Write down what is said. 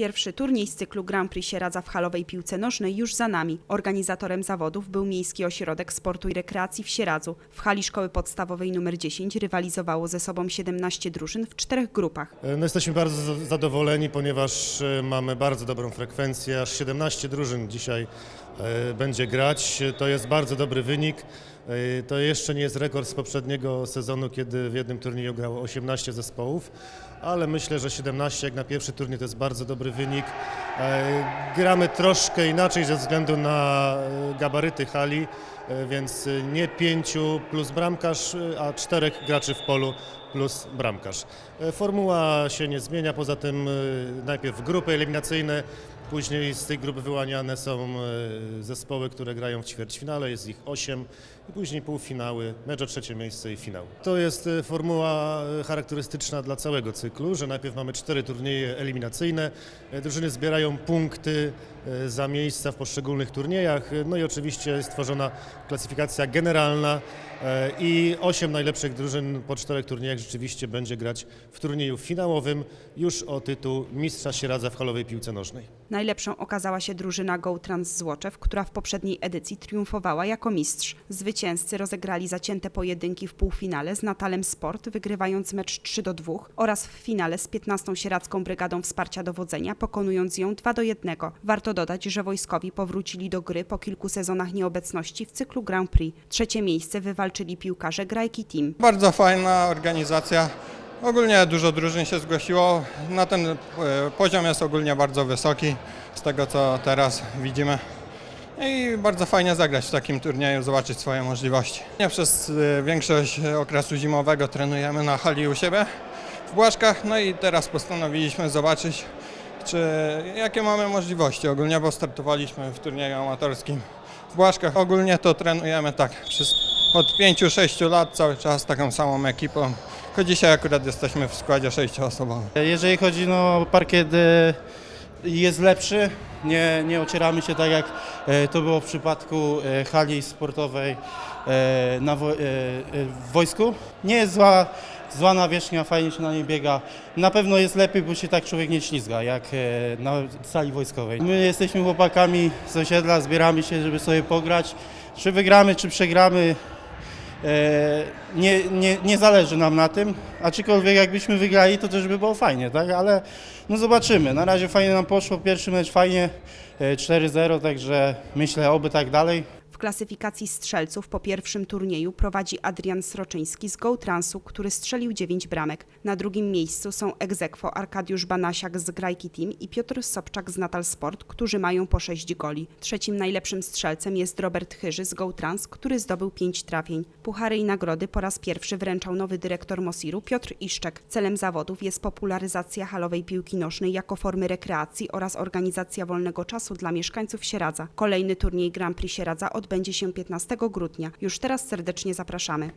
Pierwszy turniej z cyklu Grand Prix Sieradza w halowej piłce nożnej już za nami. Organizatorem zawodów był Miejski Ośrodek Sportu i Rekreacji w Sieradzu. W hali szkoły podstawowej nr 10 rywalizowało ze sobą 17 drużyn w czterech grupach. No jesteśmy bardzo za- zadowoleni, ponieważ e, mamy bardzo dobrą frekwencję. Aż 17 drużyn dzisiaj e, będzie grać. To jest bardzo dobry wynik. E, To jeszcze nie jest rekord z poprzedniego sezonu, kiedy w jednym turnieju grało 18 zespołów, ale myślę, że 17 jak na pierwszy turniej to jest bardzo dobry wynik. E, Gramy troszkę inaczej ze względu na e, gabaryty hali, więc e, nie pięciu plus bramkarz, e, a czterech graczy w polu plus bramkarz. E, Formuła się nie zmienia, poza tym e, najpierw grupy eliminacyjne, później z tej grupy wyłaniane są e, zespoły, które grają w ćwierćfinale, jest ich 8 i później półfinały, mecz o trzecie miejsce i finał. To jest e, formuła e, charakterystyczna dla całego cyklu, że najpierw mamy cztery turnieje eliminacyjne, e, drużyny zbierają punkty e, za miejsca w poszczególnych turniejach, e, no i oczywiście jest stworzona klasyfikacja generalna e, i osiem najlepszych drużyn po czterech turniejach rzeczywiście będzie grać w turnieju finałowym już o tytuł mistrza Sieradza w halowej piłce nożnej. Najlepszą okazała się drużyna Go Trans Złoczew, która w poprzedniej edycji triumfowała jako mistrz. Zwycięzcy rozegrali zacięte pojedynki w półfinale z Natalem Sport, wygrywając mecz 3 do 2 oraz w finale z 15 Sieradzką Brygadą Wsparcia Dowodzenia, pokonując ją 2 do 1. Warto dodać, że wojskowi powrócili do gry po kilku sezonach nieobecności w cyklu Grand Prix. Trzecie miejsce wywalczyli piłkarze Grajki Team. Bardzo fajna organizacja. Ogólnie dużo drużyn się zgłosiło. Na ten e, poziom jest ogólnie bardzo wysoki, z tego co teraz widzimy. I bardzo fajnie zagrać w takim turnieju, zobaczyć swoje możliwości. Nie przez e, większość okresu zimowego trenujemy na hali u siebie w Błaszkach, no i teraz postanowiliśmy zobaczyć, czy, jakie mamy możliwości. Ogólnie, bo startowaliśmy w turnieju amatorskim w Błaszkach. Ogólnie to trenujemy tak przez od 5-6 lat cały czas taką samą ekipą. Tylko dzisiaj akurat jesteśmy w składzie sześcioosobowym. Jeżeli chodzi no parkiet e, jest lepszy, nie, nie ocieramy się tak jak e, to było w przypadku e, hali sportowej na wo, w wojsku. Nie jest zła, zła nawierzchnia, fajnie się na niej biega. Na pewno jest lepiej, bo się tak człowiek nie ślizga jak na sali wojskowej. My jesteśmy chłopakami z osiedla, zbieramy się, żeby sobie pograć. Czy wygramy, czy przegramy, nie, nie, nie zależy nam na tym, aczkolwiek jakbyśmy wygrali, to też by było fajnie, tak? Ale no zobaczymy. Na razie fajnie nam poszło, pierwszy mecz fajnie, e, 4-0, także myślę, oby tak dalej. Klasyfikacji strzelców po pierwszym turnieju prowadzi Adrian Sroczyński z Go Transu, który strzelił 9 bramek. Na drugim miejscu są egzekwo Arkadiusz Banasiak z Grajki Team i Piotr Sobczak z Natal Sport, którzy mają po 6 goli. Trzecim najlepszym strzelcem jest Robert Chyży z Go Trans, który zdobył 5 trafień. Puchary i nagrody po raz pierwszy wręczał nowy dyrektor Mosiru Piotr Iszczek. Celem zawodów jest popularyzacja halowej piłki nożnej jako formy rekreacji oraz organizacja wolnego czasu dla mieszkańców Sieradza. Kolejny turniej Grand Prix Sieradza odbędzie się 15 grudnia. Już teraz serdecznie zapraszamy.